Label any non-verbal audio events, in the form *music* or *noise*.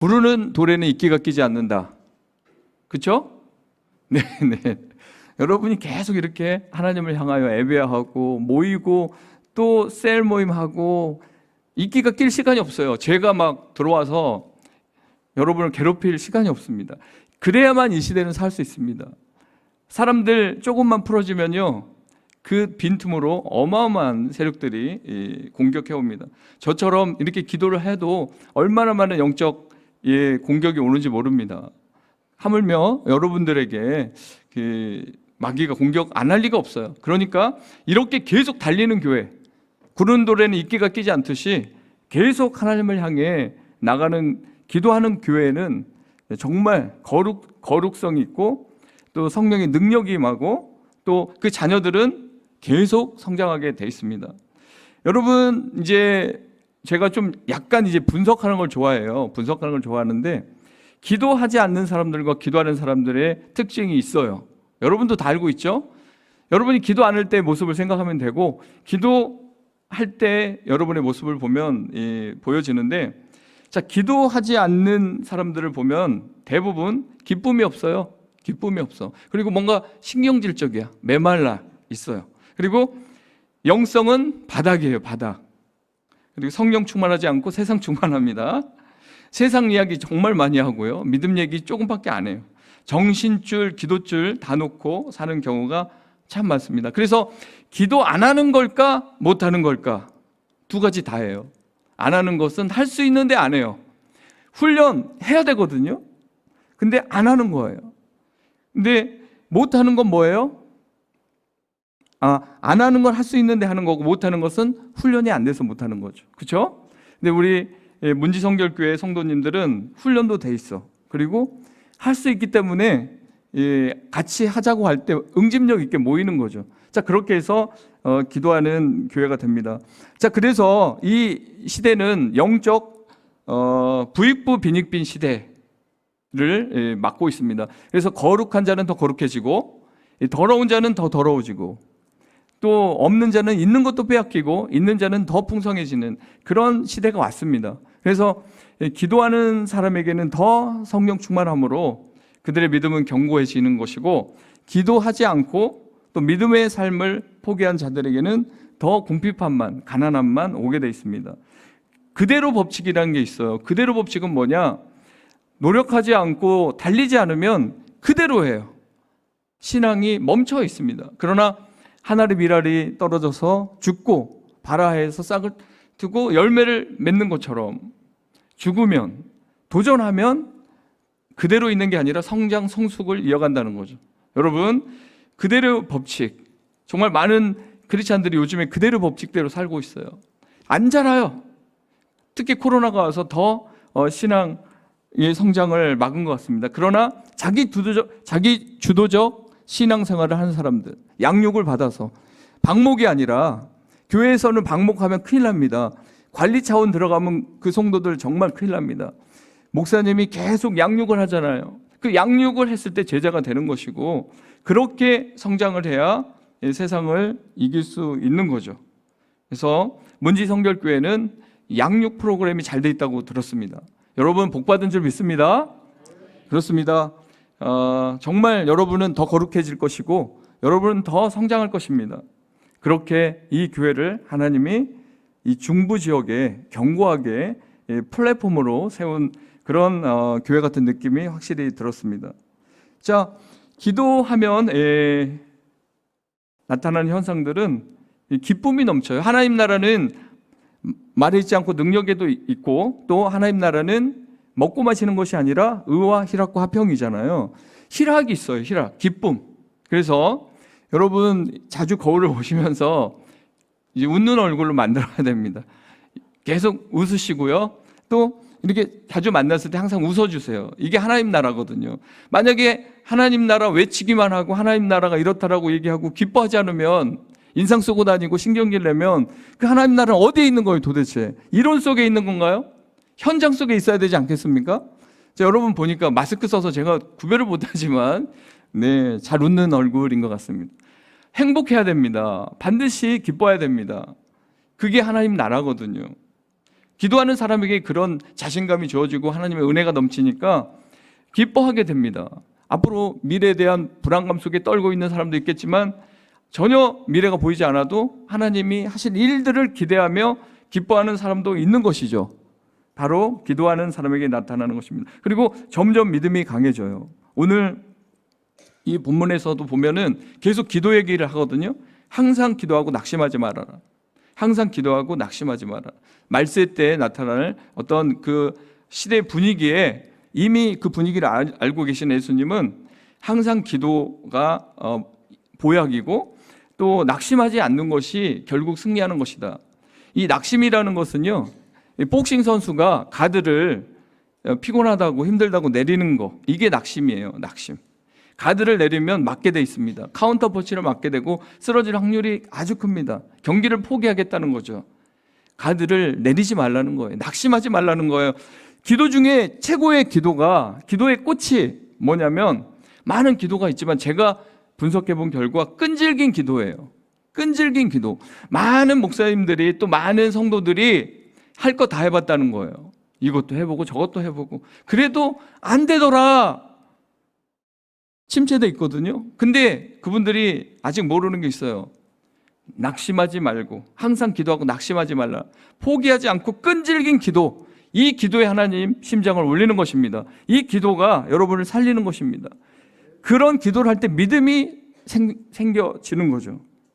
부르는 돌에는 이끼가 끼지 않는다. 그렇죠? *laughs* 네, 네. 여러분이 계속 이렇게 하나님을 향하여 예배하고 모이고 또 셀 모임하고 이끼가 낄 시간이 없어요. 죄가 막 들어와서 여러분을 괴롭힐 시간이 없습니다. 그래야만 이 시대는 살 수 있습니다. 사람들 조금만 풀어지면요. 그 빈틈으로 어마어마한 세력들이 이, 공격해 옵니다. 저처럼 이렇게 기도를 해도 얼마나 많은 영적 예, 공격이 오는지 모릅니다. 하물며 여러분들에게 그 마귀가 공격 안 할 리가 없어요. 그러니까 이렇게 계속 달리는 교회, 구른 돌에는 이끼가 끼지 않듯이 계속 하나님을 향해 나가는 기도하는 교회는 정말 거룩 거룩성 있고 또 성령의 능력이 임하고 또 그 자녀들은 계속 성장하게 돼 있습니다. 여러분 이제 제가 좀 약간 이제 분석하는 걸 좋아해요. 분석하는 걸 좋아하는데 기도하지 않는 사람들과 기도하는 사람들의 특징이 있어요. 여러분도 다 알고 있죠? 여러분이 기도 안 할 때 모습을 생각하면 되고 기도할 때 여러분의 모습을 보면 예, 보여지는데 자 기도하지 않는 사람들을 보면 대부분 기쁨이 없어요. 기쁨이 없어. 그리고 뭔가 신경질적이야. 메말라 있어요. 그리고 영성은 바닥이에요. 바닥. 그리고 성령 충만하지 않고 세상 충만합니다. 세상 이야기 정말 많이 하고요. 믿음 얘기 조금밖에 안 해요. 정신줄, 기도줄 다 놓고 사는 경우가 참 많습니다. 그래서 기도 안 하는 걸까? 못 하는 걸까? 두 가지 다예요. 안 하는 것은 할 수 있는데 안 해요. 훈련 해야 되거든요. 근데 안 하는 거예요. 근데 못 하는 건 뭐예요? 아, 안 하는 건 할 수 있는데 하는 거고 못 하는 것은 훈련이 안 돼서 못 하는 거죠. 그렇죠? 근데 우리 예, 문지성결교회 성도님들은 훈련도 돼 있어. 그리고 할 수 있기 때문에 예, 같이 하자고 할 때 응집력 있게 모이는 거죠. 자 그렇게 해서 어, 기도하는 교회가 됩니다. 자 그래서 이 시대는 영적 어, 부익부 빈익빈 시대를 예, 맡고 있습니다. 그래서 거룩한 자는 더 거룩해지고 이 더러운 자는 더 더러워지고 또 없는 자는 있는 것도 빼앗기고 있는 자는 더 풍성해지는 그런 시대가 왔습니다. 그래서 기도하는 사람에게는 더 성령 충만함으로 그들의 믿음은 견고해지는 것이고 기도하지 않고 또 믿음의 삶을 포기한 자들에게는 더 궁핍함만 가난함만 오게 돼 있습니다. 그대로 법칙이라는 게 있어요. 그대로 법칙은 뭐냐? 노력하지 않고 달리지 않으면 그대로 해요. 신앙이 멈춰 있습니다. 그러나 하늘의 미랄이 떨어져서 죽고 발아해서 싹을 트고 열매를 맺는 것처럼 죽으면 도전하면 그대로 있는 게 아니라 성장 성숙을 이어간다는 거죠. 여러분 그대로 법칙 정말 많은 크리스찬들이 요즘에 그대로 법칙대로 살고 있어요. 안 자라요. 특히 코로나가 와서 더 어, 신앙의 성장을 막은 것 같습니다. 그러나 자기 주도적 자기 주도적 신앙생활을 하는 사람들 양육을 받아서 방목이 아니라 교회에서는 방목하면 큰일 납니다. 관리 차원 들어가면 그 성도들 정말 큰일 납니다. 목사님이 계속 양육을 하잖아요. 그 양육을 했을 때 제자가 되는 것이고 그렇게 성장을 해야 세상을 이길 수 있는 거죠. 그래서 문지 성결교회는 양육 프로그램이 잘 돼 있다고 들었습니다. 여러분 복 받은 줄 믿습니다. 그렇습니다. 어, 정말 여러분은 더 거룩해질 것이고 여러분은 더 성장할 것입니다. 그렇게 이 교회를 하나님이 이 중부 지역에 견고하게 예, 플랫폼으로 세운 그런 어, 교회 같은 느낌이 확실히 들었습니다. 자, 기도하면 예, 나타나는 현상들은 이 기쁨이 넘쳐요. 하나님 나라는 말하지 않고 능력에도 있고 또 하나님 나라는 먹고 마시는 것이 아니라 의와 희락과 화평이잖아요. 희락이 있어요. 희락, 기쁨. 그래서 여러분 자주 거울을 *laughs* 보시면서 이제 웃는 얼굴로 만들어야 됩니다. 계속 웃으시고요. 또 이렇게 자주 만났을 때 항상 웃어주세요. 이게 하나님 나라거든요. 만약에 하나님 나라 외치기만 하고 하나님 나라가 이렇다라고 얘기하고 기뻐하지 않으면 인상 쓰고 다니고 신경질 내면 그 하나님 나라는 어디에 있는 거예요 도대체? 이론 속에 있는 건가요? 현장 속에 있어야 되지 않겠습니까? 자, 여러분 보니까 마스크 써서 제가 구별을 못하지만 네, 잘 웃는 얼굴인 것 같습니다. 행복해야 됩니다. 반드시 기뻐야 됩니다. 그게 하나님 나라거든요. 기도하는 사람에게 그런 자신감이 주어지고 하나님의 은혜가 넘치니까 기뻐하게 됩니다. 앞으로 미래에 대한 불안감 속에 떨고 있는 사람도 있겠지만 전혀 미래가 보이지 않아도 하나님이 하실 일들을 기대하며 기뻐하는 사람도 있는 것이죠. 바로 기도하는 사람에게 나타나는 것입니다. 그리고 점점 믿음이 강해져요. 오늘 이 본문에서도 보면은 계속 기도 얘기를 하거든요. 항상 기도하고 낙심하지 말아라. 항상 기도하고 낙심하지 마라. 말세 때 나타날 어떤 그 시대 분위기에 이미 그 분위기를 알- 알고 계신 예수님은 항상 기도가 어, 보약이고 또 낙심하지 않는 것이 결국 승리하는 것이다. 이 낙심이라는 것은요, 이 복싱 선수가 가드를 어, 피곤하다고 힘들다고 내리는 거 이게 낙심이에요. 낙심. 가드를 내리면 맞게 돼 있습니다. 카운터 퍼치를 맞게 되고 쓰러질 확률이 아주 큽니다. 경기를 포기하겠다는 거죠. 가드를 내리지 말라는 거예요. 낙심하지 말라는 거예요. 기도 중에 최고의 기도가 기도의 꽃이 뭐냐면 많은 기도가 있지만 제가 분석해 본 결과 끈질긴 기도예요. 끈질긴 기도. 많은 목사님들이 또 많은 성도들이 할 거 다 해봤다는 거예요. 이것도 해보고 저것도 해보고 그래도 안 되더라. 침체돼 있거든요. 근데 그분들이 아직 모르는 게 있어요. 낙심하지 말고 항상 기도하고 낙심하지 말라. 포기하지 않고 끈질긴 기도. 이 기도에 하나님 심장을 올리는 것입니다. 이 기도가 여러분을 살리는 것입니다. 그런 기도를 할 때 믿음이 생, 생겨지는 거죠.